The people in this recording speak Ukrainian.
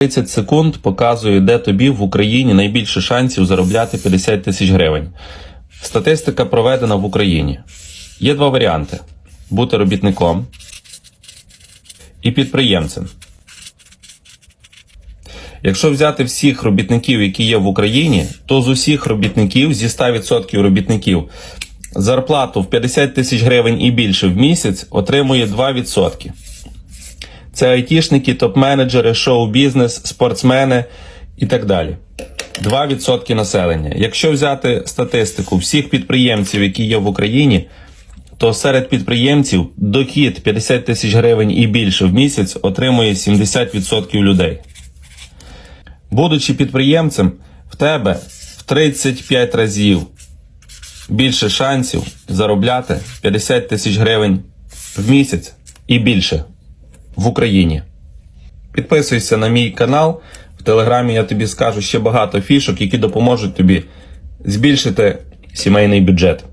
30 секунд показує, де тобі в Україні найбільше шансів заробляти 50 тисяч гривень. Статистика проведена в Україні. Є два варіанти: бути робітником і підприємцем. Якщо взяти всіх робітників, які є в Україні, то з усіх робітників, зі 100% робітників, зарплату в 50 тисяч гривень і більше в місяць отримує 2%. Це айтішники, топ-менеджери, шоу-бізнес, спортсмени і так далі. 2% населення. Якщо взяти статистику всіх підприємців, які є в Україні, то серед підприємців дохід 50 тисяч гривень і більше в місяць отримує 70% людей. Будучи підприємцем, в тебе в 35 разів більше шансів заробляти 50 тисяч гривень в місяць і більше в Україні. Підписуйся на мій канал. В телеграмі я тобі скажу ще багато фішок, які допоможуть тобі збільшити сімейний бюджет.